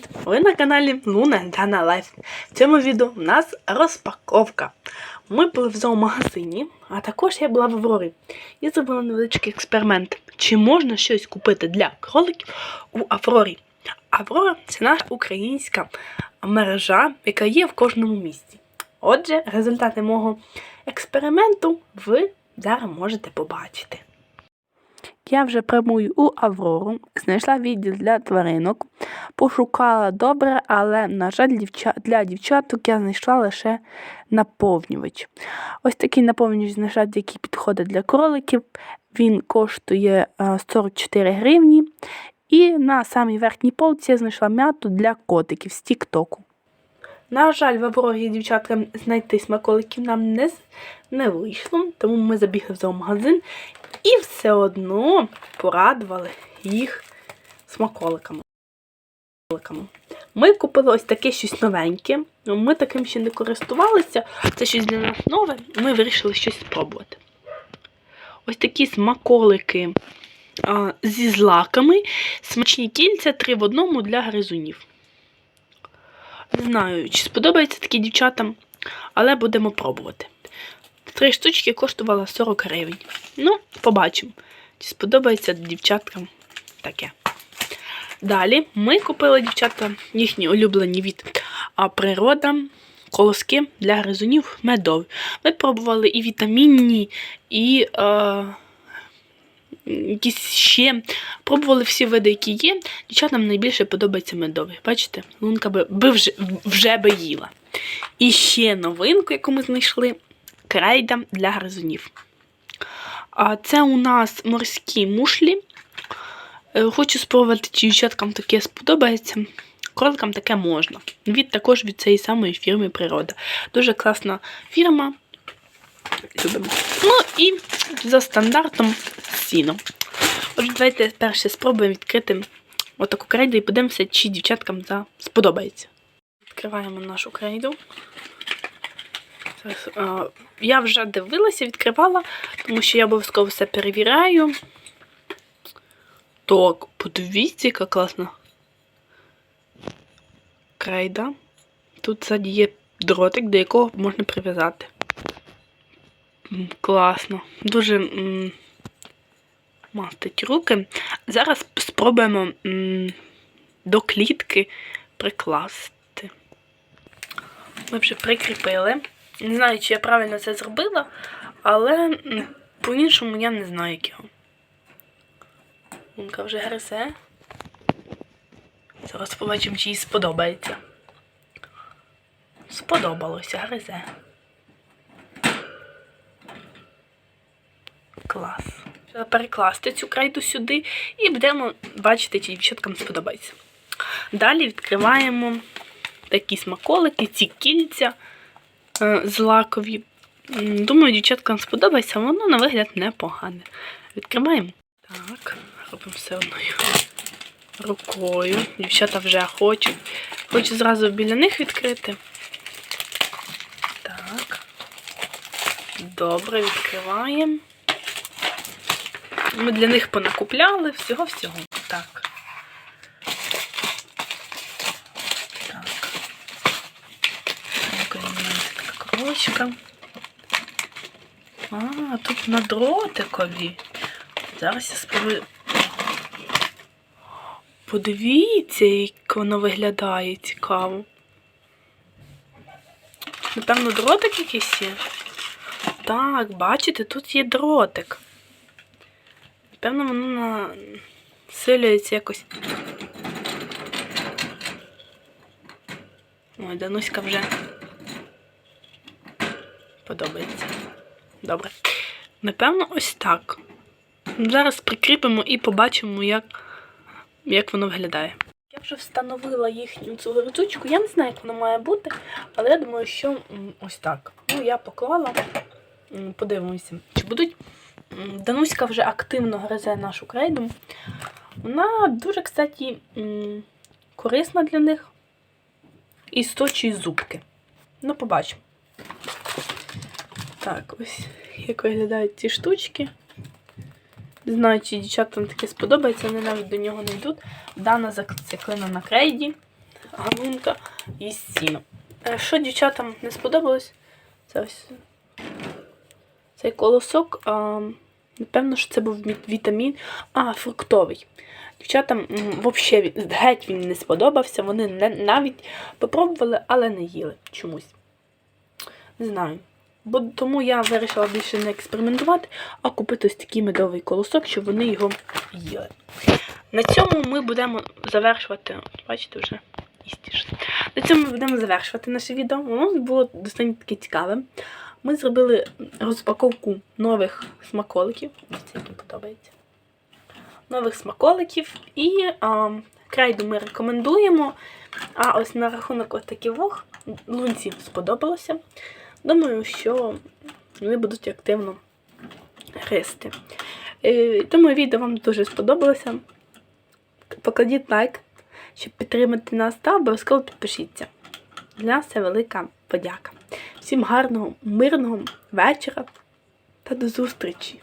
привіт! Ви на каналі Луна Дана Лайф. В цьому відео в нас розпаковка. Ми були в зоомагазині, а також я була в Аврорі і зробила невеличкий експеримент. Чи можна щось купити для кроликів у Аврорі? Аврора це наша українська мережа, яка є в кожному місті. Отже, результати мого експерименту ви зараз можете побачити. Я вже прямую у Аврору, знайшла відділ для тваринок, пошукала добре, але, на жаль, для дівчаток я знайшла лише наповнювач. Ось такий наповнювач знайшла, який підходить для кроликів. Він коштує е, 44 гривні. І на самій верхній полці я знайшла м'яту для котиків з Тіктоку. На жаль, в Аврорі дівчаткам знайти смаколиків нам не, не вийшло, тому ми забігли в зоомагазин і все одно порадували їх смаколиками. Ми купили ось таке щось новеньке. Ми таким ще не користувалися. Це щось для нас нове. Ми вирішили щось спробувати. Ось такі смаколики а, зі злаками. Смачні кільця три в одному для гризунів. Не знаю, чи сподобається такі дівчатам, але будемо пробувати. Три штучки коштувало 40 гривень. Ну, побачимо, чи сподобається дівчаткам таке. Далі ми купили дівчата їхні улюблені від природа. Колоски для гризунів медові. Ми пробували і вітамінні, і е, якісь ще. Пробували всі види, які є. Дівчатам найбільше подобається медовий. Бачите, лунка би, би вже, вже би їла. І ще новинку, яку ми знайшли крейда для гризунів. Це у нас морські мушлі. Е, Хочу спробувати, чи дівчаткам таке сподобається. Кроликам таке можна. Від також від цієї самої фірми Природа. Дуже класна фірма. Любимо. Ну і за стандартом сіно. Отже, давайте перше спробуємо відкрити отаку крейду і подивимося, чи дівчаткам за сподобається. Відкриваємо нашу крейду. Зараз, я вже дивилася, відкривала, тому що я обов'язково все перевіряю. Так, подивіться, яка класна крейда. Тут ззаді є дротик, до якого можна прив'язати. Класно. Дуже мастить руки. Зараз спробуємо до клітки прикласти. Ми вже прикріпили. Не знаю, чи я правильно це зробила, але по-іншому я не знаю, як його. Лунка вже гризе. Зараз побачимо, чи їй сподобається. Сподобалося, гризе. Клас. Перекласти цю крайду сюди і будемо бачити, чи дівчаткам сподобається. Далі відкриваємо такі смаколики, ці кільця злакові. М, Думаю, дівчаткам сподобається, воно на вигляд непогане. Відкриваємо. Так, робимо все одною рукою. Дівчата вже хочуть. Хочу зразу біля них відкрити. Так. Добре, відкриваємо. Ми для них понакупляли всього-всього. Так. Така. А, тут на дротикові. Зараз я спробую. Подивіться, як воно виглядає цікаво. Напевно, дротик якийсь є. Так, бачите, тут є дротик. Напевно, воно на... силюється якось. Ой, Дануська вже подобається. Добре. Напевно, ось так. Зараз прикріпимо і побачимо, як, як воно виглядає. Я вже встановила їхню цю гордючку. Я не знаю, як воно має бути, але я думаю, що ось так. Ну, я поклала. Подивимося, чи будуть. Дануська вже активно гризе нашу крейду. Вона дуже, кстати, корисна для них. І сточує зубки. Ну, побачимо. Так, ось як виглядають ці штучки. Не знаю, чи дівчатам таке сподобається, вони навіть до нього не йдуть. Дана зациклена на крейді. галунка і сіно. Е, Що дівчатам не сподобалось? Це ось цей колосок. А, напевно, що це був вітамін, а фруктовий. Дівчатам взагалі геть він не сподобався. Вони не, навіть попробували, але не їли чомусь. Не знаю. Бо тому я вирішила більше не експериментувати, а купити ось такий медовий колосок, щоб вони його їли. На цьому ми будемо завершувати. Бачите, вже істіше. На цьому ми будемо завершувати наше відео. Воно було достатньо таке цікаве. Ми зробили розпаковку нових смаколиків. Це мені подобається. Нових смаколиків. І а, крайду ми рекомендуємо. А ось на рахунок ось таких вог лунці сподобалося. Думаю, що вони будуть активно гристи. Тому відео вам дуже сподобалося. Покладіть лайк, щоб підтримати нас, та обов'язково підпишіться. Для нас це велика подяка. Всім гарного, мирного вечора та до зустрічі!